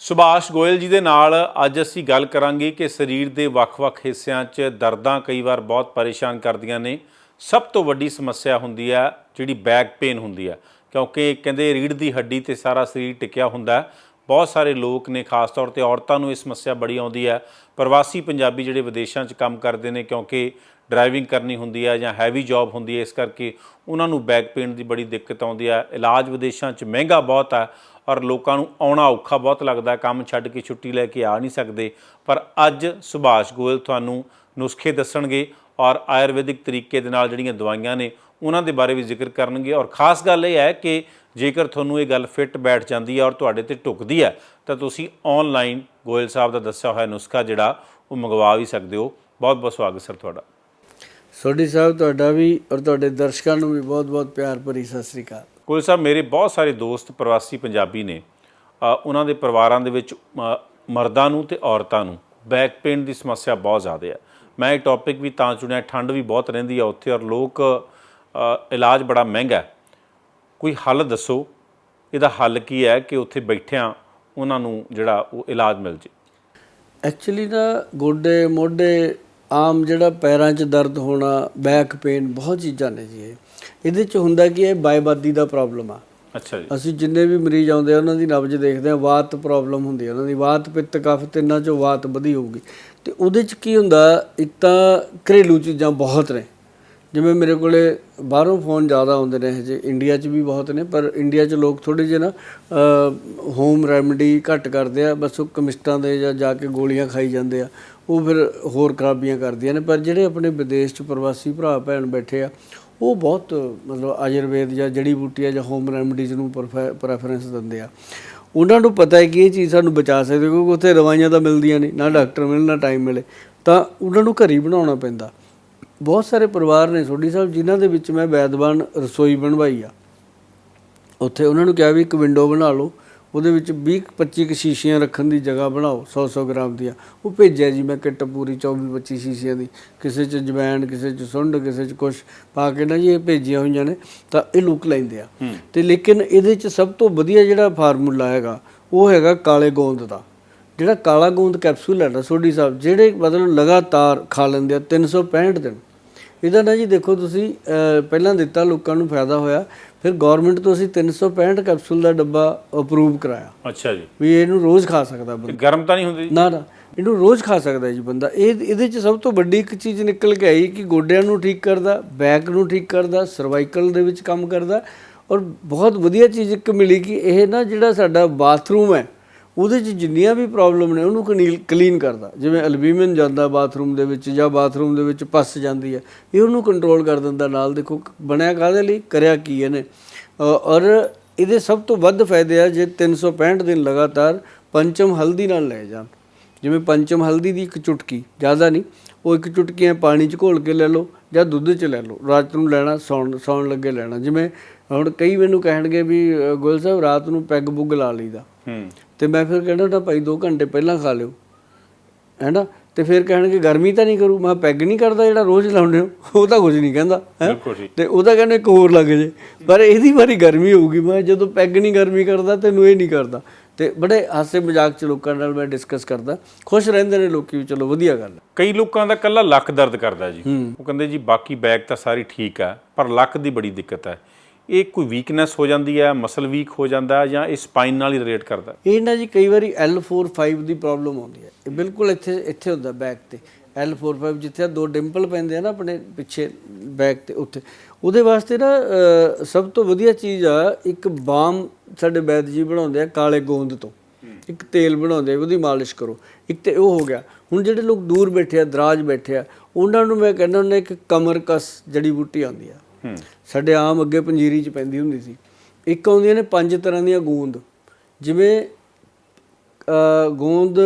ਸੁਭਾਸ਼ ਗੋਇਲ ਜੀ ਦੇ ਨਾਲ ਅੱਜ ਅਸੀਂ ਗੱਲ ਕਰਾਂਗੇ ਕਿ ਸਰੀਰ ਦੇ ਵੱਖ-ਵੱਖ ਹਿੱਸਿਆਂ 'ਚ ਦਰਦਾਂ ਕਈ ਵਾਰ ਬਹੁਤ ਪਰੇਸ਼ਾਨ ਕਰਦੀਆਂ ਨੇ। ਸਭ ਤੋਂ ਵੱਡੀ ਸਮੱਸਿਆ ਹੁੰਦੀ ਹੈ ਜਿਹੜੀ ਬੈਕ ਪੇਨ ਹੁੰਦੀ ਹੈ, ਕਿਉਂਕਿ ਕਹਿੰਦੇ ਰੀੜ ਦੀ ਹੱਡੀ ਤੇ ਸਾਰਾ ਸਰੀਰ ਟਿਕਿਆ ਹੁੰਦਾ ਬਹੁਤ ਸਾਰੇ ਲੋਕ ਨੇ, ਖਾਸ ਤੌਰ ਤੇ ਔਰਤਾਂ ਨੂੰ ਇਹ ਸਮੱਸਿਆ ਬੜੀ ਆਉਂਦੀ ਹੈ। ਪ੍ਰਵਾਸੀ ਪੰਜਾਬੀ ਜਿਹੜੇ ਵਿਦੇਸ਼ਾਂ 'ਚ ਕੰਮ ਕਰਦੇ ਨੇ, ਕਿਉਂਕਿ ਡਰਾਈਵਿੰਗ ਕਰਨੀ ਹੁੰਦੀ ਹੈ ਜਾਂ ਹੈਵੀ ਜੌਬ ਹੁੰਦੀ ਹੈ, ਇਸ ਕਰਕੇ ਉਹਨਾਂ ਨੂੰ ਬੈਕ ਪੇਨ ਦੀ ਬੜੀ ਦਿੱਕਤ ਆਉਂਦੀ ਹੈ। ਇਲਾਜ ਵਿਦੇਸ਼ਾਂ 'ਚ ਮਹਿੰਗਾ ਬਹੁਤ ਹੈ ਔਰ ਲੋਕਾਂ ਨੂੰ ਆਉਣਾ ਔਖਾ ਬਹੁਤ ਲੱਗਦਾ ਕੰਮ ਛੱਡ ਕੇ ਛੁੱਟੀ ਲੈ ਕੇ ਆ ਨਹੀਂ ਸਕਦੇ। ਪਰ ਅੱਜ ਸੁਭਾਸ਼ ਗੋਇਲ ਤੁਹਾਨੂੰ ਨੁਸਖੇ ਦੱਸਣਗੇ। ਔਰ ਆਯੁਰਵੈਦਿਕ ਤਰੀਕੇ ਦੇ ਨਾਲ ਜਿਹੜੀਆਂ ਦਵਾਈਆਂ ਨੇ ਉਹਨਾਂ ਦੇ ਬਾਰੇ ਵੀ ਜ਼ਿਕਰ ਕਰਨਗੇ। ਔਰ ਖਾਸ ਗੱਲ ਇਹ ਹੈ ਕਿ ਜੇਕਰ ਤੁਹਾਨੂੰ ਇਹ ਗੱਲ ਫਿੱਟ ਬੈਠ ਜਾਂਦੀ ਹੈ ਔਰ ਤੁਹਾਡੇ ਤੇ ਢੁਕਦੀ ਹੈ ਤਾਂ ਤੁਸੀਂ ਆਨਲਾਈਨ ਗੋਇਲ ਸਾਹਿਬ ਦਾ ਦੱਸਿਆ ਹੋਇਆ ਨੁਸਖਾ ਜਿਹੜਾ ਉਹ ਮੰਗਵਾ ਵੀ ਸਕਦੇ ਹੋ। ਬਹੁਤ ਬਹੁਤ ਸਵਾਗਤ ਸਰ ਤੁਹਾਡਾ। ਸੋਢੀ ਸਾਹਿਬ ਤੁਹਾਡਾ ਵੀ ਔਰ ਤੁਹਾਡੇ ਦਰਸ਼ਕਾਂ ਨੂੰ ਵੀ ਬਹੁਤ-ਬਹੁਤ ਪਿਆਰ ਭਰੀ ਸਤਿ ਸ੍ਰੀ ਅਕਾਲ। ਗੋਇਲ ਸਾਹਿਬ ਮੇਰੇ ਬਹੁਤ ਸਾਰੇ ਦੋਸਤ ਪ੍ਰਵਾਸੀ ਪੰਜਾਬੀ ਨੇ। ਉਹਨਾਂ ਦੇ ਪਰਿਵਾਰਾਂ ਦੇ ਵਿੱਚ ਮਰਦਾਂ ਨੂੰ ਤੇ ਔਰਤਾਂ ਨੂੰ ਬੈਕ ਪੇਨ ਦੀ ਸਮੱਸਿਆ ਬਹੁਤ ਜ਼ਿਆਦਾ ਹੈ। ਮੈਂ ਇਹ ਟੌਪਿਕ ਵੀ ਤਾਂ ਚੁਣਿਆ ਠੰਡ ਵੀ ਬਹੁਤ ਰਹਿੰਦੀ ਹੈ ਉੱਥੇ ਔਰ ਲੋਕ ਇਲਾਜ ਬੜਾ ਮਹਿੰਗਾ। ਕੋਈ ਹੱਲ ਦੱਸੋ? ਇਹਦਾ ਹੱਲ ਕੀ ਹੈ ਕਿ ਉੱਥੇ ਬੈਠਿਆਂ ਉਹਨਾਂ ਨੂੰ ਜਿਹੜਾ ਉਹ ਇਲਾਜ ਮਿਲ ਜੇ? ਐਕਚੁਅਲੀ ਨਾ ਗੋਡੇ ਮੋਢੇ ਆਮ ਜਿਹੜਾ ਪੈਰਾਂ 'ਚ ਦਰਦ ਹੋਣਾ ਬੈਕ ਪੇਨ ਬਹੁਤ ਚੀਜ਼ਾਂ ਨੇ ਜੀ ਇਹ। ਇਹਦੇ 'ਚ ਹੁੰਦਾ ਕਿ ਇਹ ਬਾਇਬਾਦੀ ਦਾ ਪ੍ਰੋਬਲਮ ਆ। ਅੱਛਾ ਜੀ। ਅਸੀਂ ਜਿੰਨੇ ਵੀ ਮਰੀਜ਼ ਆਉਂਦੇ ਆ ਉਹਨਾਂ ਦੀ ਨਬਜ ਦੇਖਦੇ ਆ ਵਾਤ ਪ੍ਰੋਬਲਮ ਹੁੰਦੀ ਆ। ਉਹਨਾਂ ਦੀ ਵਾਤ ਪਿੱਤ ਕਫ ਤਿੰਨਾਂ 'ਚੋਂ ਵਾਤ ਵਧੀ ਹੋਊਗੀ। ਤੇ ਉਹਦੇ 'ਚ ਕੀ ਹੁੰਦਾ, ਇੱਕ ਤਾਂ ਘਰੇਲੂ ਚੀਜ਼ਾਂ ਬਹੁਤ ਨੇ। ਜਿਵੇਂ ਮੇਰੇ ਕੋਲੇ ਬਾਹਰੋਂ ਫੋਨ ਜ਼ਿਆਦਾ ਆਉਂਦੇ ਨੇ, ਹਜੇ ਇੰਡੀਆ 'ਚ ਵੀ ਬਹੁਤ ਨੇ, ਪਰ ਇੰਡੀਆ 'ਚ ਲੋਕ ਥੋੜੇ ਜਿਹੇ ਨਾ ਹੋਮ ਰੈਮਡੀ ਘੱਟ ਕਰਦੇ ਆ, ਬਸ ਉਹ ਕਮਿਸਟਾਂ ਦੇ ਜਾਂ ਜਾ ਕੇ ਗੋਲੀਆਂ ਖਾਈ ਜਾਂਦੇ ਆ, ਉਹ ਫਿਰ ਹੋਰ ਖਰਾਬੀਆਂ ਕਰਦੀਆਂ ਨੇ। ਪਰ ਜਿਹੜੇ ਆਪਣੇ ਵਿਦੇਸ਼ 'ਚ ਪ੍ਰਵਾਸੀ ਭਰਾ, ਭੈਣ ਬੈਠੇ ਆ, ਉਹ ਬਹੁਤ ਮਤਲਬ ਆਯੁਰਵੇਦ ਜਾਂ ਜੜੀ ਬੂਟੀਆਂ ਜਾਂ ਹੋਮ ਰੈਮਡੀਜ਼ ਨੂੰ ਪ੍ਰੈਫਰੈਂਸ ਦਿੰਦੇ ਆ। ਉਹਨਾਂ ਨੂੰ ਪਤਾ ਹੈ ਕਿ ਇਹ ਚੀਜ਼ ਸਾਨੂੰ ਬਚਾ ਸਕਦੀ ਕਿਉਂਕਿ ਉੱਥੇ ਦਵਾਈਆਂ ਤਾਂ ਮਿਲਦੀਆਂ ਨਹੀਂ, ਨਾ ਡਾਕਟਰ ਮਿਲਣ, ਨਾ ਟਾਈਮ ਮਿਲੇ। ਤਾਂ ਉਹਨਾਂ ਨੂੰ ਘਰ ਹੀ ਬਣਾਉਣਾ ਪੈਂਦਾ। ਬਹੁਤ ਸਾਰੇ ਪਰਿਵਾਰ ਨੇ ਸੋਢੀ ਸਾਹਿਬ, ਜਿਨ੍ਹਾਂ ਦੇ ਵਿੱਚ ਮੈਂ ਵੈਦਵਾਨ ਰਸੋਈ ਬਣਵਾਈ ਆ। ਉੱਥੇ ਉਹਨਾਂ ਨੂੰ ਕਿਹਾ ਵੀ ਇੱਕ ਵਿੰਡੋ ਬਣਾ ਲਓ। ਉਹਦੇ ਵਿੱਚ 20 25 ਕੁ ਸ਼ੀਸ਼ੀਆਂ ਰੱਖਣ ਦੀ ਜਗ੍ਹਾ ਬਣਾਓ 100 100 ਗ੍ਰਾਮ ਦੀਆਂ। ਉਹ ਭੇਜਿਆ ਜੀ ਮੈਂ ਕਿੱਟ ਪੂਰੀ 24 25 ਸ਼ੀਸ਼ੀਆਂ ਦੀ। ਕਿਸੇ 'ਚ ਜਵੈਣ ਕਿਸੇ 'ਚ ਸੁੰਡ ਕਿਸੇ 'ਚ ਕੁਛ ਪਾ ਕੇ ਨਾ ਜੀ ਇਹ ਭੇਜੀਆਂ ਹੋਈਆਂ ਨੇ ਤਾਂ ਇਹ ਲੋਕ ਲੈਂਦੇ ਆ। ਤੇ ਲੇਕਿਨ ਇਹਦੇ 'ਚ ਸਭ ਤੋਂ ਵਧੀਆ ਜਿਹੜਾ ਫਾਰਮੂਲਾ ਹੈਗਾ ਉਹ ਹੈਗਾ ਕਾਲੇ ਗੋਂਦ ਦਾ। ਜਿਹੜਾ ਕਾਲਾ ਗੋਂਦ ਕੈਪਸੂਲ ਹੈ ਨਾ ਸੋਢੀ ਸਾਹਿਬ ਜਿਹੜੇ ਮਤਲਬ ਲਗਾਤਾਰ ਖਾ ਲੈਂਦੇ ਆ 365 ਦਿਨ। ਇਹਦਾ ਨਾ ਜੀ ਦੇਖੋ ਤੁਸੀਂ ਪਹਿਲਾਂ ਦਿੱਤਾ ਲੋਕਾਂ ਨੂੰ ਫਾਇਦਾ ਹੋਇਆ ਫਿਰ ਗਵਰਨਮੈਂਟ ਤੋਂ ਅਸੀਂ 365 ਕੈਪਸੂਲ ਦਾ ਡੱਬਾ ਅਪਰੂਵ ਕਰਾਇਆ। ਅੱਛਾ ਜੀ। ਵੀ ਇਹਨੂੰ ਰੋਜ਼ ਖਾ ਸਕਦਾ ਬੰਦਾ। ਗਰਮ ਤਾਂ ਨਹੀਂ ਹੁੰਦੀ ਨਾ ਨਾ ਇਹਨੂੰ ਰੋਜ਼ ਖਾ ਸਕਦਾ ਜੀ ਬੰਦਾ। ਇਹ ਇਹਦੇ ਚ ਸਭ ਤੋਂ ਵੱਡੀ ਇੱਕ ਚੀਜ਼ ਨਿਕਲ ਕੇ ਆਈ ਕਿ ਗੋਡਿਆਂ ਨੂੰ ਠੀਕ ਕਰਦਾ ਬੈਕ ਨੂੰ ਠੀਕ ਕਰਦਾ ਸਰਵਾਈਕਲ ਦੇ ਵਿੱਚ ਕੰਮ ਕਰਦਾ। ਔਰ ਬਹੁਤ ਵਧੀਆ ਚੀਜ਼ ਇੱਕ ਮਿਲੀ ਕਿ ਇਹ ਨਾ ਜਿਹੜਾ ਸਾਡਾ ਬਾਥਰੂਮ ਹੈ ਉਹਦੇ 'ਚ ਜਿੰਨੀਆਂ ਵੀ ਪ੍ਰੋਬਲਮ ਨੇ, ਉਹਨੂੰ ਕਲੀਨ ਕਰਦਾ। ਜਿਵੇਂ ਐਲਬੂਮਿਨ ਜਾਂਦਾ ਬਾਥਰੂਮ ਦੇ ਵਿੱਚ ਜਾਂ ਬਾਥਰੂਮ ਦੇ ਵਿੱਚ ਪਸ ਜਾਂਦੀ ਹੈ, ਇਹ ਉਹਨੂੰ ਕੰਟਰੋਲ ਕਰ ਦਿੰਦਾ ਨਾਲ। ਦੇਖੋ, ਬਣਿਆ ਕਾਹਦੇ ਲਈ? ਕਰਿਆ ਕੀ ਇਹਨੇ? ਔਰ ਇਹਦੇ ਸਭ ਤੋਂ ਵੱਧ ਫਾਇਦੇ ਆ, ਜੇ 365 ਦਿਨ ਲਗਾਤਾਰ ਪੰਚਮ ਹਲਦੀ ਨਾਲ ਲੈ ਜਾਣ। ਜਿਵੇਂ ਪੰਚਮ ਹਲਦੀ ਦੀ ਇੱਕ ਚੁਟਕੀ, ਜ਼ਿਆਦਾ ਨਹੀਂ, ਉਹ ਇੱਕ ਚੁਟਕੀ ਐ ਪਾਣੀ 'ਚ ਘੋਲ ਕੇ ਲੈ ਲਓ ਜਾਂ ਦੁੱਧ 'ਚ ਲੈ ਲਓ। ਰਾਤ ਨੂੰ ਲੈਣਾ, ਸੌਣ ਸੌਣ ਲੱਗੇ ਲੈਣਾ। ਜਿਵੇਂ ਹੁਣ ਕਈ ਮੈਨੂੰ ਕਹਿਣਗੇ ਵੀ ਗੋਲ ਸਾਹਿਬ, ਰਾਤ ਨੂੰ ਪੈਗ ਬੁੱਗ ਲਾ ਲਈਦਾ। ਹੂੰ। ਤੇ ਮੈਂ ਫਿਰ ਕਹਿਣਾ ਤਾਂ ਭਾਈ 2 ਘੰਟੇ ਪਹਿਲਾਂ ਖਾ ਲਿਓ। ਹੈਨਾ? ਤੇ ਫਿਰ ਕਹਿਣਗੇ ਗਰਮੀ ਤਾਂ ਨਹੀਂ ਕਰੂ। ਮੈਂ ਪੈਗ ਨਹੀਂ ਕਰਦਾ ਜਿਹੜਾ ਰੋਜ਼ ਲਾਉਂਦੇ ਹੋ। ਉਹ ਤਾਂ ਕੁਝ ਨਹੀਂ ਕਹਿੰਦਾ ਹੈਂ? ਤੇ ਉਹਦਾ ਕਹਿੰਦੇ ਇੱਕ ਹੋਰ ਲੱਗ ਜੇ। ਪਰ ਇਹਦੀ ਵਾਰੀ ਗਰਮੀ ਹੋਊਗੀ। ਮੈਂ ਜਦੋਂ ਪੈਗ ਨਹੀਂ ਗਰਮੀ ਕਰਦਾ ਤੈਨੂੰ ਇਹ ਨਹੀਂ ਕਰਦਾ। ਤੇ ਬੜੇ ਹਾਸੇ ਮਜ਼ਾਕ ਚ ਲੋਕਾਂ ਨਾਲ ਮੈਂ ਡਿਸਕਸ ਕਰਦਾ। ਖੁਸ਼ ਰਹਿੰਦੇ ਨੇ ਲੋਕੀ ਵੀ। ਚਲੋ ਵਧੀਆ ਗੱਲ ਹੈ। ਕਈ ਲੋਕਾਂ ਦਾ ਕੱਲਾ ਲੱਕ ਦਰਦ ਕਰਦਾ ਜੀ। ਉਹ ਕਹਿੰਦੇ ਜੀ ਬਾਕੀ ਬੈਕ ਤਾਂ ਸਾਰੀ ਠੀਕ ਹੈ ਪਰ ਲੱਕ ਦੀ ਬੜੀ ਦਿੱਕਤ ਹੈ ਇਹ ਕੋਈ ਵੀਕਨੈਸ ਹੋ ਜਾਂਦੀ ਹੈ ਮਸਲ ਵੀਕ ਹੋ ਜਾਂਦਾ ਜਾਂ ਇਹ ਸਪਾਈਨ ਨਾਲ ਹੀ ਰਿਲੇਟ ਕਰਦਾ ਇਹ ਨਾ ਜੀ ਕਈ ਵਾਰੀ L45 ਦੀ ਪ੍ਰੋਬਲਮ ਆਉਂਦੀ ਹੈ। ਇਹ ਬਿਲਕੁਲ ਇੱਥੇ ਇੱਥੇ ਹੁੰਦਾ ਬੈਕ ਤੇ। L45 ਜਿੱਥੇ ਆਹ ਦੋ ਡਿੰਪਲ ਪੈਂਦੇ ਆ ਨਾ ਆਪਣੇ ਪਿੱਛੇ ਬੈਕ ਤੇ ਉੱਥੇ। ਉਹਦੇ ਵਾਸਤੇ ਨਾ ਸਭ ਤੋਂ ਵਧੀਆ ਚੀਜ਼ ਆ, ਇੱਕ ਬਾਮ ਸਾਡੇ ਵੈਦ ਜੀ ਬਣਾਉਂਦੇ ਆ ਕਾਲੇ ਗੋਂਦ ਤੋਂ। ਇੱਕ ਤੇਲ ਬਣਾਉਂਦੇ ਉਹਦੀ ਮਾਲਿਸ਼ ਕਰੋ। ਇੱਕ ਤੇ ਉਹ ਹੋ ਗਿਆ। ਹੁਣ ਜਿਹੜੇ ਲੋਕ ਦੂਰ ਬੈਠੇ ਆ, ਦਰਾਜ ਬੈਠੇ ਆ, ਉਹਨਾਂ ਨੂੰ ਮੈਂ ਕਹਿੰਦਾ ਹੁੰਦਾ ਇੱਕ ਕਮਰਕਸ ਜੜੀ ਬੂਟੀ ਆਉਂਦੀ ਆ। ਸਾਡੇ ਆਮ ਅੱਗੇ ਪੰਜੀਰੀ ਚ ਪੈਂਦੀ ਹੁੰਦੀ ਸੀ। ਇੱਕ ਆਉਂਦੀਆਂ ਨੇ ਪੰਜ ਤਰ੍ਹਾਂ ਦੀਆਂ ਗੂੰਦ। ਜਿਵੇਂ ਗੂੰਦ,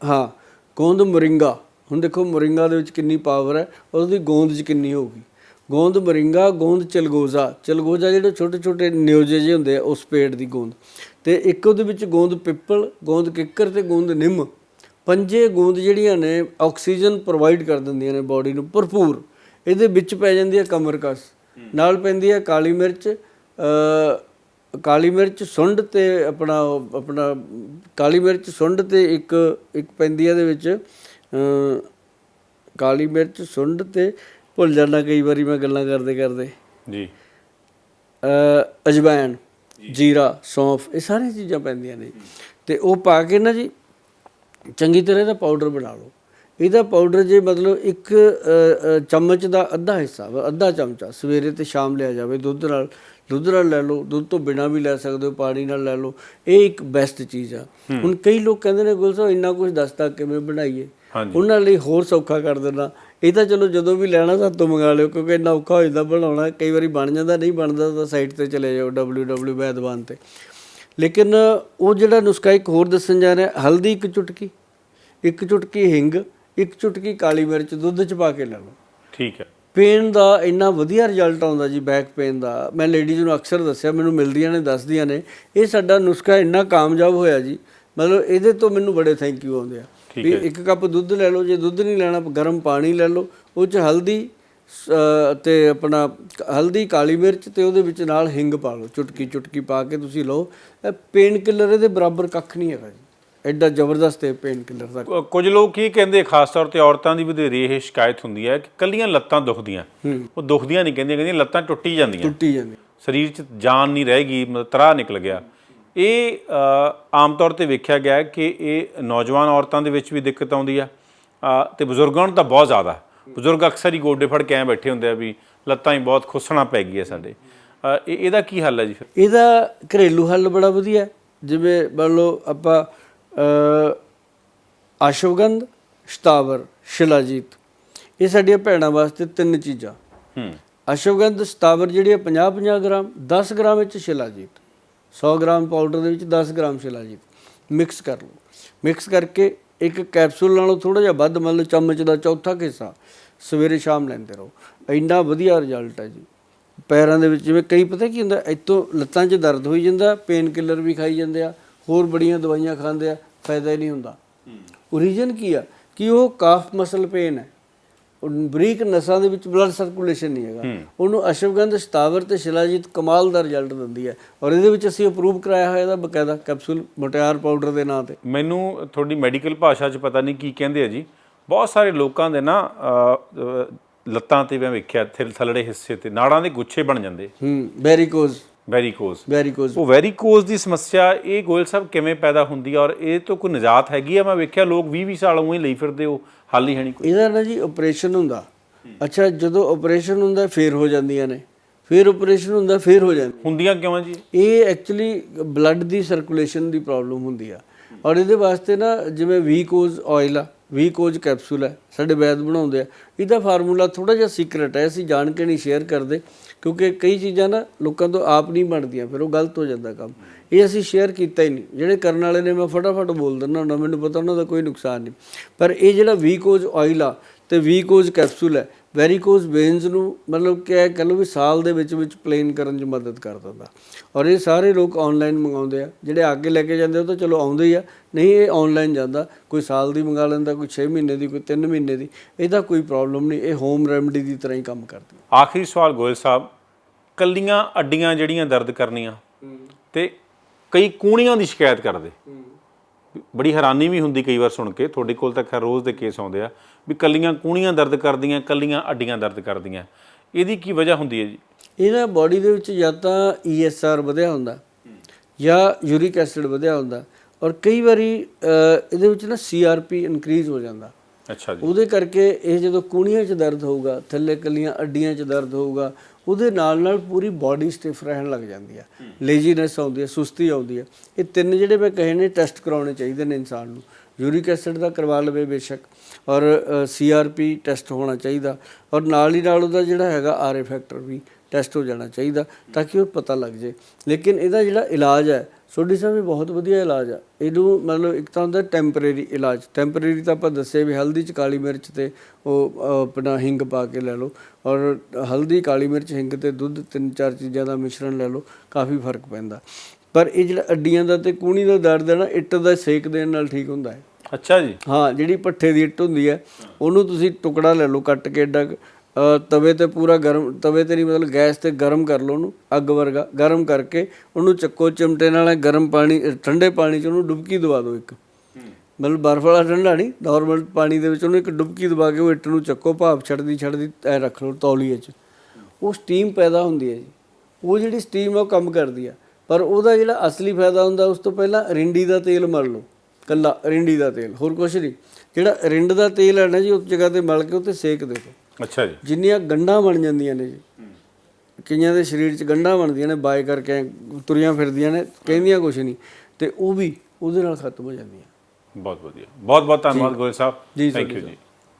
ਹਾਂ, ਗੂੰਦ ਮੋਰਿੰਗਾ। ਹੁਣ ਦੇਖੋ ਮੋਰਿੰਗਾ ਦੇ ਵਿੱਚ ਕਿੰਨੀ ਪਾਵਰ ਹੈ ਔਰ ਉਹਦੀ ਗੂੰਦ 'ਚ ਕਿੰਨੀ ਹੋਊਗੀ। ਗੋਂਦ ਮਰਿੰਗਾ, ਗੋਂਦ ਚਲਗੋਜ਼ਾ। ਚਲਗੋਜ਼ਾ ਜਿਹੜੇ ਛੋਟੇ ਛੋਟੇ ਨਿਓਜੇ ਜਿਹੇ ਹੁੰਦੇ ਆ, ਉਸ ਪੇੜ ਦੀ ਗੋਂਦ। ਤੇ ਇੱਕ ਉਹਦੇ ਵਿੱਚ ਗੋਂਦ ਪਿੱਪਲ, ਗੋਂਦ ਕਿੱਕਰ ਤੇ ਗੋਂਦ ਨਿੰਮ। ਪੰਜੇ ਗੋਂਦ ਜਿਹੜੀਆਂ ਨੇ, ਆਕਸੀਜਨ ਪ੍ਰੋਵਾਈਡ ਕਰ ਦਿੰਦੀਆਂ ਨੇ ਬਾਡੀ ਨੂੰ ਭਰਪੂਰ। ਇਹਦੇ ਵਿੱਚ ਪੈ ਜਾਂਦੀ ਹੈ ਕਮਰਕਸ ਨਾਲ ਪੈਂਦੀ ਹੈ ਕਾਲੀ ਮਿਰਚ ਅ ਕਾਲੀ ਮਿਰਚ ਸੁੰਡ ਤੇ ਆਪਣਾ ਆਪਣਾ ਕਾਲੀ ਮਿਰਚ ਸੁੰਡ ਤੇ ਇੱਕ ਇੱਕ ਪੈਂਦੀ ਆ ਦੇ ਵਿੱਚ ਅ ਕਾਲੀ ਮਿਰਚ ਸੁੰਡ ਤੇ ਭੁੱਲ ਜਾਂਦਾ ਕਈ ਵਾਰੀ ਮੈਂ ਗੱਲਾਂ ਕਰਦੇ ਕਰਦੇ। ਜੀ। ਅ ਅਜਵਾਇਣ ਜੀਰਾ ਸੌਂਫ ਇਹ ਸਾਰੀਆਂ ਚੀਜ਼ਾਂ ਪੈਂਦੀਆਂ ਨੇ। ਤੇ ਉਹ ਪਾ ਕੇ ਨਾ ਜੀ ਚੰਗੀ ਤਰ੍ਹਾਂ ਦਾ ਪਾਊਡਰ ਬਣਾ ਲਓ। ਇਹਦਾ ਪਾਊਡਰ ਜੇ ਮਤਲਬ ਇੱਕ ਚਮਚ ਦਾ ਅੱਧਾ ਹਿੱਸਾ ਅੱਧਾ ਚਮਚਾ ਸਵੇਰੇ ਤੇ ਸ਼ਾਮ ਲਿਆ ਜਾਵੇ ਦੁੱਧ ਨਾਲ ਦੁੱਧ ਨਾਲ ਲੈ ਲਓ ਦੁੱਧ ਤੋਂ ਬਿਨਾ ਵੀ ਲੈ ਸਕਦੇ ਹੋ ਪਾਣੀ ਨਾਲ ਲੈ ਲਓ ਇਹ ਇੱਕ ਬੈਸਟ ਚੀਜ਼ ਆ। ਹੁਣ ਕਈ ਲੋਕ ਕਹਿੰਦੇ ਨੇ ਗੁਲ ਸਾਹਿਬ ਇੰਨਾ ਕੁਝ ਦੱਸਤਾ ਕਿਵੇਂ ਬਣਾਈਏ? ਉਹਨਾਂ ਲਈ ਹੋਰ ਸੌਖਾ ਕਰ ਦੇਣਾ ਇਹ ਤਾਂ ਚਲੋ ਜਦੋਂ ਵੀ ਲੈਣਾ ਸਾਤੋਂ ਮੰਗਾ ਲਿਓ ਕਿਉਂਕਿ ਇੰਨਾ ਔਖਾ ਹੋ ਜਾਂਦਾ ਬਣਾਉਣਾ ਕਈ ਵਾਰੀ ਬਣ ਜਾਂਦਾ ਨਹੀਂ ਬਣਦਾ ਤਾਂ ਸਾਈਟ ਤੇ ਚਲੇ ਜਾਓ www ਵੈਦਵਾਨ ਤੇ। ਲੇਕਿਨ ਉਹ ਜਿਹੜਾ ਨੁਸਖਾ ਇੱਕ ਹੋਰ ਦੱਸਣ ਜਾ ਰਿਹਾ ਹਲਦੀ ਇੱਕ ਚੁਟਕੀ ਇੱਕ ਚੁਟਕੀ ਹਿੰਗ ਇੱਕ ਚੁਟਕੀ ਕਾਲੀ ਮਿਰਚ ਦੁੱਧ ਚ ਪਾ ਕੇ ਲੈ ਲਓ। ਠੀਕ ਹੈ। ਪੇਨ ਦਾ ਇੰਨਾ ਵਧੀਆ ਰਿਜ਼ਲਟ ਆਉਂਦਾ ਜੀ ਬੈਕ ਪੇਨ ਦਾ। ਮੈਂ ਲੇਡੀਜ਼ ਨੂੰ ਅਕਸਰ ਦੱਸਿਆ ਮੈਨੂੰ ਮਿਲਦੀਆਂ ਨੇ ਦੱਸਦੀਆਂ ਨੇ। ਇਹ ਸਾਡਾ ਨੁਸਖਾ ਇੰਨਾ ਕਾਮਯਾਬ ਹੋਇਆ ਜੀ ਮਤਲਬ ਇਹਦੇ ਤੋਂ ਮੈਨੂੰ ਬੜੇ ਥੈਂਕ ਯੂ ਆਉਂਦੇ ਆ। ਵੀ ਇੱਕ ਕੱਪ ਦੁੱਧ ਲੈ ਲਓ ਜੇ ਦੁੱਧ ਨਹੀਂ ਲੈਣਾ ਗਰਮ ਪਾਣੀ ਲੈ ਲਓ ਉਹ ਚ ਹਲਦੀ ਤੇ ਆਪਣਾ ਹਲਦੀ ਕਾਲੀ ਮਿਰਚ ਤੇ ਉਹਦੇ ਵਿੱਚ ਨਾਲ ਹਿੰਗ ਪਾ ਲਓ। ਚੁਟਕੀ ਚੁਟਕੀ ਪਾ ਕੇ ਤੁਸੀਂ ਲਓ। ਪੇਨ ਕਿਲਰ ਇਹਦੇ ਬਰਾਬਰ ਕੱਖ ਨਹੀਂ ਹੈਗਾ ਜੀ। ਐਡਾ ਜ਼ਬਰਦਸਤ ਹੈ ਪੇਨ ਕਿਲਰ ਦਾ ਕੁ- ਕੁਝ ਲੋਕ ਕੀ ਕਹਿੰਦੇ ਖਾਸ ਤੌਰ ਤੇ ਔਰਤਾਂ ਦੀ ਵਧੇਰੇ ਇਹ ਸ਼ਿਕਾਇਤ ਹੁੰਦੀ ਹੈ ਕਿ ਕੱਲੀਆਂ ਲੱਤਾਂ ਦੁਖਦੀਆਂ। ਉਹ ਦੁਖਦੀਆਂ ਨਹੀਂ ਕਹਿੰਦੀਆਂ ਕਹਿੰਦੀਆਂ ਲੱਤਾਂ ਟੁੱਟੀ ਜਾਂਦੀਆਂ। ਟੁੱਟੀ ਜਾਂਦੀ ਸਰੀਰ 'ਚ ਜਾਨ ਨਹੀਂ ਰਹੇਗੀ ਮਤਲਬ ਤਰਾ ਨਿਕਲ ਗਿਆ। ਇਹ ਅ, ਆਮ ਤੌਰ ਤੇ ਵੇਖਿਆ ਗਿਆ ਹੈ ਕਿ ਇਹ ਨੌਜਵਾਨ ਔਰਤਾਂ ਦੇ ਵਿੱਚ ਵੀ ਦਿੱਕਤ ਆਉਂਦੀ ਆ। ਅ, ਤੇ ਬਜ਼ੁਰਗਾਂ ਨੂੰ ਤਾਂ ਬਹੁਤ ਜ਼ਿਆਦਾ। ਬਜ਼ੁਰਗ ਅਕਸਰ ਹੀ ਗੋਡੇ ਫੜ ਕੇ ਐਂ ਬੈਠੇ ਹੁੰਦੇ ਆ ਵੀ ਲੱਤਾਂ ਹੀ ਬਹੁਤ ਖੁੱਸਣਾ ਪੈ ਗਈ ਹੈ ਸਾਡੇ। ਅ, ਇਹ ਇਹਦਾ ਕੀ ਹੱਲ ਹੈ ਜੀ ਫਿਰ? ਇਹਦਾ ਘਰੇਲੂ ਹੱਲ ਬੜਾ ਵਧੀਆ ਹੈ। ਜਿਵੇਂ ਮੰਨ ਲਓ ਆਪਾਂ ਆਸ਼ਵਗੰਧ ਸ਼ਤਾਵਰ ਸ਼ਿਲਾਜੀਤ। ਇਹ ਸਾਡੀਆਂ ਭੈਣਾਂ ਵਾਸਤੇ ਤਿੰਨ ਚੀਜ਼ਾਂ। ਹੂੰ। ਅਸ਼ਵਗੰਧ ਸ਼ਤਾਵਰ ਜਿਹੜੀ ਹੈ 50 50 ਗ੍ਰਾਮ 10 ਗ੍ਰਾਮ ਵਿੱਚ ਸ਼ਿਲਾਜੀਤ। 100 ਗ੍ਰਾਮ ਪਾਊਡਰ ਦੇ ਵਿੱਚ 10 ਗ੍ਰਾਮ ਸ਼ਿਲਾਜੀਤ। ਮਿਕਸ ਕਰ ਲਓ। ਮਿਕਸ ਕਰਕੇ ਇੱਕ ਕੈਪਸੂਲ ਨਾਲੋਂ ਥੋੜਾ ਜਿਹਾ ਵੱਧ ਮਤਲਬ ਚਮਚ ਦਾ ਚੌਥਾ ਹਿੱਸਾ ਸਵੇਰੇ ਸ਼ਾਮ ਲੈਂਦੇ ਰਹੋ। ਇੰਨਾ ਵਧੀਆ ਰਿਜ਼ਲਟ ਹੈ ਜੀ। ਪੈਰਾਂ ਦੇ ਵਿੱਚ ਜਿਵੇਂ ਕਈ ਪਤਾ ਕੀ ਹੁੰਦਾ ਇੱਥੋਂ ਲੱਤਾਂ 'ਚ ਦਰਦ ਹੋਈ ਜਾਂਦਾ ਪੇਨ ਕਿਲਰ ਵੀ ਖਾਈ ਜਾਂਦੇ ਆ। ਹੋਰ ਬੜੀਆਂ ਦਵਾਈਆਂ ਖਾਂਦੇ ਆ ਫਾਇਦਾ ਹੀ ਨਹੀਂ ਹੁੰਦਾ। ਓਰੀਜਨ ਕੀ ਆ? ਕਿ ਉਹ ਕਾਫ ਮਸਲ ਪੇਨ ਹੈ। ਉਹ ਬਰੀਕ ਨਸਾਂ ਦੇ ਵਿੱਚ ਬਲੱਡ ਸਰਕੂਲੇਸ਼ਨ ਨਹੀਂ ਹੈਗਾ। ਉਹਨੂੰ ਅਸ਼ਵਗੰਧ ਸ਼ਤਾਵਰ ਤੇ ਸ਼ਿਲਾਜੀਤ ਕਮਾਲ ਦਾ ਰਿਜ਼ਲਟ ਦਿੰਦੀ ਹੈ। ਔਰ ਇਹਦੇ ਵਿੱਚ ਅਸੀਂ ਅਪਰੂਵ ਕਰਾਇਆ ਹੋਇਆ ਇਹਦਾ ਬਕਾਇਦਾ ਕੈਪਸੂਲ ਮੋਟਿਆਰ ਪਾਊਡਰ ਦੇ ਨਾਂ ਤੇ। ਮੈਨੂੰ ਤੁਹਾਡੀ ਮੈਡੀਕਲ ਭਾਸ਼ਾ 'ਚ ਪਤਾ ਨਹੀਂ ਕੀ ਕਹਿੰਦੇ ਆ ਜੀ। ਬਹੁਤ ਸਾਰੇ ਲੋਕਾਂ ਦੇ ਨਾ ਲੱਤਾਂ ਤੇ ਮੈਂ ਵੇਖਿਆ ਥਿਲ ਥਲੜੇ ਹਿੱਸੇ ਤੇ ਨਾੜਾਂ ਦੇ ਗੁੱਛੇ ਬਣ ਜਾਂਦੇ। ਹੂੰ ਵੈਰੀਕੋਜ਼ ਵੈਰੀਕੋਜ਼ ਵੈਰੀਕੋਜ਼ ਉਹ ਵੈਰੀਕੋਜ਼ ਦੀ ਸਮੱਸਿਆ ਇਹ ਗੋਇਲ ਸਾਹਿਬ ਕਿਵੇਂ ਪੈਦਾ ਹੁੰਦੀ ਹੈ ਔਰ ਇਹ ਤੋਂ ਕੋਈ ਨਿਜਾਤ ਹੈਗੀ ਆ? ਮੈਂ ਵੇਖਿਆ ਲੋਕ 20 20 ਸਾਲ ਉਵੇਂ ਹੀ ਲਈ ਫਿਰਦੇ ਉਹ ਹੱਲ ਹੀ ਹੈ ਨਹੀਂ ਕੋਈ। ਇਹਦਾ ਨਾ ਜੀ ਆਪਰੇਸ਼ਨ ਹੁੰਦਾ। ਅੱਛਾ ਜਦੋਂ ਆਪਰੇਸ਼ਨ ਹੁੰਦਾ ਫੇਰ ਹੋ ਜਾਂਦੀਆਂ ਨੇ। ਫੇਰ ਆਪਰੇਸ਼ਨ ਹੁੰਦਾ ਫੇਰ ਹੋ ਜਾਂਦੀ ਹੁੰਦੀਆਂ ਕਿਉਂ ਆ ਜੀ? ਇਹ ਐਕਚੁਅਲੀ ਬਲੱਡ ਦੀ ਸਰਕੂਲੇਸ਼ਨ ਦੀ ਪ੍ਰੋਬਲਮ ਹੁੰਦੀ ਆ। ਔਰ ਇਹਦੇ ਵਾਸਤੇ ਨਾ ਜਿਵੇਂ ਵੀਕੋਜ਼ ਆਇਲ ਆ ਵੀਕੋਜ਼ ਕੈਪਸੂਲ ਹੈ ਸਾਡੇ ਵੈਦ ਬਣਾਉਂਦੇ ਆ। ਇਹਦਾ ਫਾਰਮੂਲਾ ਥੋੜਾ ਜਿਹਾ ਸੀਕ੍ਰੇਟ ਹੈ ਅਸੀਂ ਜਾਣ ਕੇ ਨਹੀਂ ਸ਼ੇਅਰ ਕਰਦੇ। ਕਿਉਂਕਿ ਕਈ ਚੀਜ਼ਾਂ ਨਾ ਲੋਕਾਂ ਤੋਂ ਆਪ ਨਹੀਂ ਬਣਦੀਆਂ, ਫਿਰ ਉਹ ਗਲਤ ਹੋ ਜਾਂਦਾ ਕੰਮ। ਇਹ ਅਸੀਂ ਸ਼ੇਅਰ ਕੀਤਾ ਹੀ ਨਹੀਂ। ਜਿਹੜੇ ਕਰਨ ਵਾਲੇ ਨੇ, ਮੈਂ ਫਟਾਫਟ ਬੋਲ ਦਿੰਦਾ ਹੁੰਦਾ, ਮੈਨੂੰ ਪਤਾ ਉਹਨਾਂ ਦਾ ਕੋਈ ਨੁਕਸਾਨ ਨਹੀਂ। ਪਰ ਇਹ ਜਿਹੜਾ ਵੀਕੋਜ਼ ਆਇਲ ਆ ਤੇ ਵੀਕੋਜ਼ ਕੈਪਸੂਲ ਹੈ ਵੈਰੀਕੋਜ਼ ਵੇਨਸ ਨੂੰ ਮਤਲਬ ਕਿ ਇਹ ਕਹ ਲਓ ਵੀ ਸਾਲ ਦੇ ਵਿੱਚ ਵਿੱਚ ਪਲੇਨ ਕਰਨ 'ਚ ਮਦਦ ਕਰ ਦਿੰਦਾ। ਔਰ ਇਹ ਸਾਰੇ ਲੋਕ ਆਨਲਾਈਨ ਮੰਗਾਉਂਦੇ ਆ ਜਿਹੜੇ ਅੱਗੇ ਲੈ ਕੇ ਜਾਂਦੇ ਉਹ ਤਾਂ ਚਲੋ ਆਉਂਦੇ ਹੀ ਆ। ਨਹੀਂ ਇਹ ਆਨਲਾਈਨ ਜਾਂਦਾ ਕੋਈ ਸਾਲ ਦੀ ਮੰਗਾ ਲੈਂਦਾ ਕੋਈ 6 ਮਹੀਨੇ ਦੀ ਕੋਈ 3 ਮਹੀਨੇ ਦੀ ਇਹਦਾ ਕੋਈ ਪ੍ਰੋਬਲਮ ਨਹੀਂ ਇਹ ਹੋਮ ਰੈਮਡੀ ਦੀ ਤਰ੍ਹਾਂ ਹੀ ਕੰਮ ਕਰਦੀ ਆਖਰੀ ਸਵਾਲ ਗੋਇਲ ਸਾਹਿਬ ਕੱਲੀਆਂ ਅੱਡੀਆਂ ਜਿਹੜੀਆਂ ਦਰਦ ਕਰਨੀਆਂ ਤੇ ਕਈ ਕੂਣੀਆਂ ਦੀ ਸ਼ਿਕਾਇਤ ਕਰਦੇ। ਬੜੀ ਹੈਰਾਨੀ ਵੀ ਹੁੰਦੀ ਕਈ ਵਾਰ ਸੁਣ ਕੇ ਤੁਹਾਡੇ ਕੋਲ ਤਾਂ ਖੈਰ ਰੋਜ਼ ਦੇ ਕੇਸ ਆਉਂਦੇ ਆ। ਵੀ ਕੱਲੀਆਂ ਕੂਣੀਆਂ ਦਰਦ ਕਰਦੀਆਂ ਕੱਲੀਆਂ ਅੱਡੀਆਂ ਦਰਦ ਕਰਦੀਆਂ। ਇਹਦੀ ਕੀ ਵਜ੍ਹਾ ਹੁੰਦੀ ਹੈ ਜੀ? ਇਹਨਾਂ ਬਾਡੀ ਦੇ ਵਿੱਚ ਜਾਂ ਤਾਂ ESR ਵਧਿਆ ਹੁੰਦਾ ਜਾਂ ਯੂਰਿਕ ਐਸਿਡ ਵਧਿਆ ਹੁੰਦਾ ਔਰ ਕਈ ਵਾਰੀ ਇਹਦੇ ਵਿੱਚ ਨਾ CRP ਇਨਕਰੀਜ਼ ਹੋ ਜਾਂਦਾ। ਅੱਛਾ ਜੀ। ਉਹਦੇ ਕਰਕੇ ਇਹ ਜਦੋਂ ਕੂਣੀਆਂ 'ਚ ਦਰਦ ਹੋਊਗਾ ਥੱਲੇ ਕੱਲੀਆਂ ਅੱਡੀਆਂ 'ਚ ਦਰਦ ਹੋਊਗਾ ਉਹਦੇ ਨਾਲ ਨਾਲ ਪੂਰੀ ਬਾਡੀ ਸਟਿਫ ਰਹਿਣ ਲੱਗ ਜਾਂਦੀ ਆ। ਲੇਜ਼ੀਨੈਸ ਆਉਂਦੀ ਹੈ ਸੁਸਤੀ ਆਉਂਦੀ ਹੈ ਇਹ ਤਿੰਨ ਜਿਹੜੇ ਮੈਂ ਕਹੇ ਨੇ ਟੈਸਟ ਕਰਾਉਣੇ ਚਾਹੀਦੇ ਨੇ ਇਨਸਾਨ ਨੂੰ। ਯੂਰਿਕ ਐਸਿਡ ਦਾ ਕਰਵਾ ਲਵੇ ਬੇਸ਼ੱਕ, ਔਰ ਸੀਆਰਪੀ ਟੈਸਟ ਹੋਣਾ ਚਾਹੀਦਾ, ਔਰ ਨਾਲ ਹੀ ਨਾਲ ਉਹਦਾ ਜਿਹੜਾ ਹੈਗਾ ਆਰਏ ਫੈਕਟਰ ਵੀ ਟੈਸਟ ਹੋ ਜਾਣਾ ਚਾਹੀਦਾ ਤਾਂ ਕਿ ਉਹ ਪਤਾ ਲੱਗ ਜੇ। ਲੇਕਿਨ ਇਹਦਾ ਜਿਹੜਾ ਇਲਾਜ ਹੈ, ਸੋਢੀ ਸਾਹਿਬ ਇਹ ਬਹੁਤ ਵਧੀਆ ਇਲਾਜ ਆ। ਇਹਨੂੰ ਮਤਲਬ ਇੱਕ ਤਾਂ ਹੁੰਦਾ ਟੈਂਪਰੇਰੀ ਇਲਾਜ ਟੈਂਪਰੇਰੀ ਤਾਂ ਆਪਾਂ ਦੱਸਿਆ ਵੀ ਹਲਦੀ ਚ ਕਾਲੀ ਮਿਰਚ ਤੇ ਉਹ ਆਪਣਾ ਹਿੰਗ ਪਾ ਕੇ ਲੈ ਲਓ, ਔਰ ਹਲਦੀ, ਕਾਲੀ ਮਿਰਚ, ਹਿੰਗ ਤੇ ਦੁੱਧ ਤਿੰਨ ਚਾਰ ਚੀਜ਼ਾਂ ਦਾ ਮਿਸ਼ਰਣ ਲੈ ਲਓ, ਕਾਫੀ ਫ਼ਰਕ ਪੈਂਦਾ। ਪਰ ਇਹ ਜਿਹੜਾ ਅੱਡੀਆਂ ਦਾ ਤੇ ਕੂਣੀ ਦਾ ਦਰਦ ਹੈ ਨਾ, ਇੱਟ ਦਾ ਸੇਕ ਦੇਣ ਨਾਲ ਠੀਕ ਹੁੰਦਾ ਹੈ। ਅੱਛਾ ਜੀ। ਹਾਂ, ਜਿਹੜੀ ਪੱਠੇ ਦੀ ਇੱਟ ਹੁੰਦੀ ਹੈ, ਉਹਨੂੰ ਤੁਸੀਂ ਟੁਕੜਾ ਲੈ ਲਓ ਕੱਟ ਕੇ ਏਡਾ ਤਵੇ ਤੇ ਪੂਰਾ ਗਰਮ, ਤਵੇ ਤੇ ਨਹੀਂ ਮਤਲਬ ਗੈਸ ਤੇ ਗਰਮ ਕਰ ਲਓ ਉਹਨੂੰ, ਅੱਗ ਵਰਗਾ ਗਰਮ ਕਰਕੇ ਉਹਨੂੰ ਚੱਕੋ, ਚਿਮਟੇ ਨਾਲ ਗਰਮ ਪਾਣੀ ਠੰਡੇ ਪਾਣੀ 'ਚ ਉਹਨੂੰ ਡੁਬਕੀ ਦਵਾ ਦਿਓ ਇੱਕ। ਮਤਲਬ ਬਰਫ਼ ਵਾਲਾ ਠੰਡਾ ਨਹੀਂ ਨਾਰਮਲ ਪਾਣੀ ਦੇ ਵਿੱਚ ਉਹਨੂੰ ਇੱਕ ਡੁਬਕੀ ਦਵਾ ਕੇ ਉਹ ਇੱਟ ਨੂੰ ਚੱਕੋ ਭਾਪ ਛੱਡਦੀ ਛੱਡਦੀ ਐ ਰੱਖ ਲਓ ਤੌਲੀਏ 'ਚ। ਉਹ ਸਟੀਮ ਪੈਦਾ ਹੁੰਦੀ ਹੈ ਜੀ। ਉਹ ਜਿਹੜੀ ਸਟੀਮ ਆ ਉਹ ਕੰਮ ਕਰਦੀ ਆ। ਪਰ ਉਹਦਾ ਜਿਹੜਾ ਅਸਲੀ ਫਾਇਦਾ ਹੁੰਦਾ, ਉਸ ਤੋਂ ਪਹਿਲਾਂ ਰਿੰਡੀ ਦਾ ਤੇਲ ਮਲ ਲਓ। ਕੱਲਾ ਰਿੰਡੀ ਦਾ ਤੇਲ ਹੋਰ ਕੁਝ ਨਹੀਂ। ਜਿਹੜਾ ਰਿੰਡ ਦਾ ਤੇਲ ਹੈ ਨਾ ਜੀ ਉਸ ਜਗ੍ਹਾ ਤੇ ਮਲ ਕੇ ਉੱਤੇ ਸੇਕ ਦੇ ਦਿਓ। ਅੱਛਾ ਜੀ। ਜਿੰਨੀਆਂ ਗੰਢਾਂ ਬਣ ਜਾਂਦੀਆਂ ਨੇ ਜੀ। ਕਈਆਂ ਦੇ ਸਰੀਰ 'ਚ ਗੰਢਾਂ ਬਣਦੀਆਂ ਨੇ ਬਾਏ ਕਰਕੇ ਤੁਰੀਆਂ ਫਿਰਦੀਆਂ ਨੇ ਕਹਿੰਦੀਆਂ ਕੁਝ ਨਹੀਂ। ਤੇ ਉਹ ਵੀ ਉਹਦੇ ਨਾਲ ਖਤਮ ਹੋ ਜਾਂਦੀਆਂ। ਬਹੁਤ ਵਧੀਆ। ਬਹੁਤ ਬਹੁਤ ਧੰਨਵਾਦ ਗੋਇਲ ਸਾਹਿਬ। Thank you. ਜੀ।